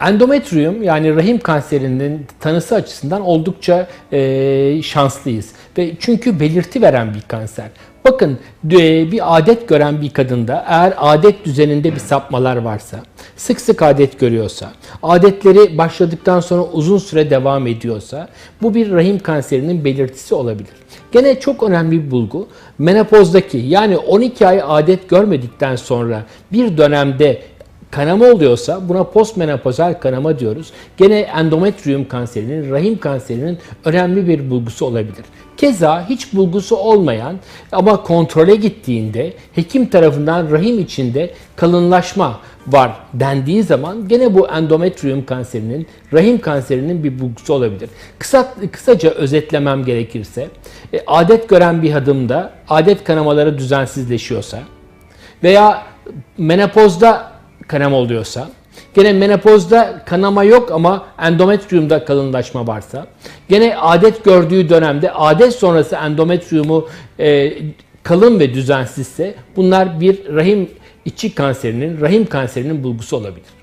Endometrium yani rahim kanserinin tanısı açısından oldukça e, şanslıyız. Ve çünkü belirti veren bir kanser. Bakın e, bir adet gören bir kadında eğer adet düzeninde bir sapmalar varsa, sık sık adet görüyorsa, adetleri başladıktan sonra uzun süre devam ediyorsa bu bir rahim kanserinin belirtisi olabilir. Gene çok önemli bir bulgu. Menopozdaki yani 12 ay adet görmedikten sonra bir dönemde kanama oluyorsa buna postmenopozal kanama diyoruz. Gene endometrium kanserinin, rahim kanserinin önemli bir bulgusu olabilir. Keza hiç bulgusu olmayan ama kontrole gittiğinde hekim tarafından rahim içinde kalınlaşma var dendiği zaman gene bu endometrium kanserinin, rahim kanserinin bir bulgusu olabilir. Kısa, kısaca özetlemem gerekirse, e, adet gören bir hadımda adet kanamaları düzensizleşiyorsa veya menopozda kanama oluyorsa, gene menopozda kanama yok ama endometriumda kalınlaşma varsa, gene adet gördüğü dönemde adet sonrası endometriumu e, kalın ve düzensizse bunlar bir rahim içi kanserinin, rahim kanserinin bulgusu olabilir.